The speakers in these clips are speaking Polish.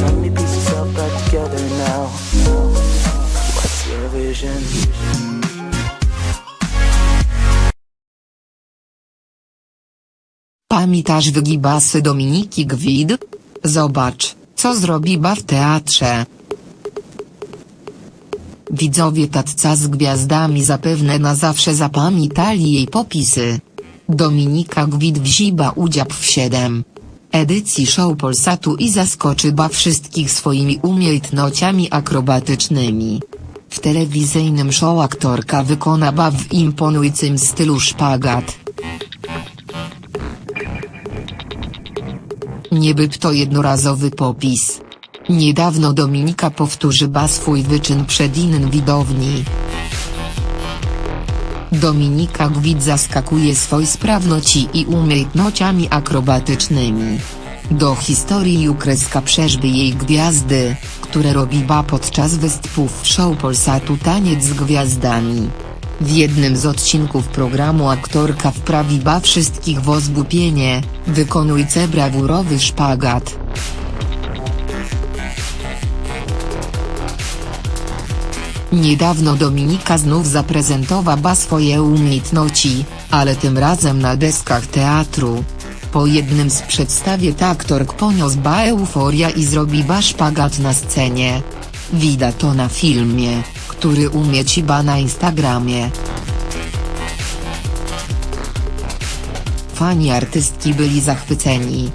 Back together now. What's your vision? Pamiętasz wygibasy Dominiki Gwid? Zobacz, co zrobiła w teatrze. Widzowie tatca z gwiazdami zapewne na zawsze zapamiętali jej popisy. Dominika Gwid wzięła udział w 7 edycji show Polsatu i zaskoczyła wszystkich swoimi umiejętnościami akrobatycznymi. W telewizyjnym show aktorka wykonała w imponującym stylu szpagat. Nie był to jednorazowy popis. Niedawno Dominika powtórzyła swój wyczyn przed innym widowni. Dominika Gwid zaskakuje swoj sprawności i umiejętnościami akrobatycznymi. Do historii ukreska przeżby jej gwiazdy, które robiła podczas występów w show Polsatu Taniec z Gwiazdami. W jednym z odcinków programu aktorka wprawiła wszystkich w ozgubienie, wykonując brawurowy szpagat. Niedawno Dominika znów zaprezentowała swoje umiejętności, ale tym razem na deskach teatru. Po jednym z przedstawień aktork poniosła euforia i zrobiła szpagat na scenie. Widać to na filmie, który umieściła na Instagramie. Fani artystki byli zachwyceni.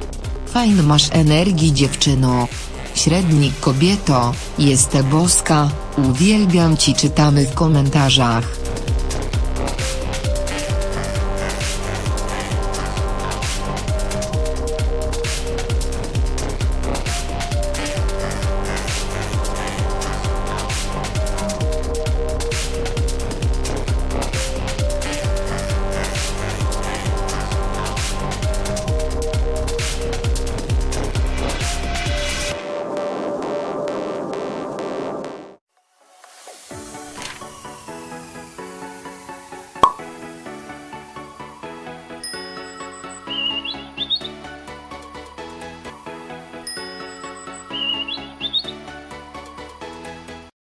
Fajn masz energii dziewczyno. Średnik kobieto, jesteś boska, uwielbiam ci czytamy w komentarzach.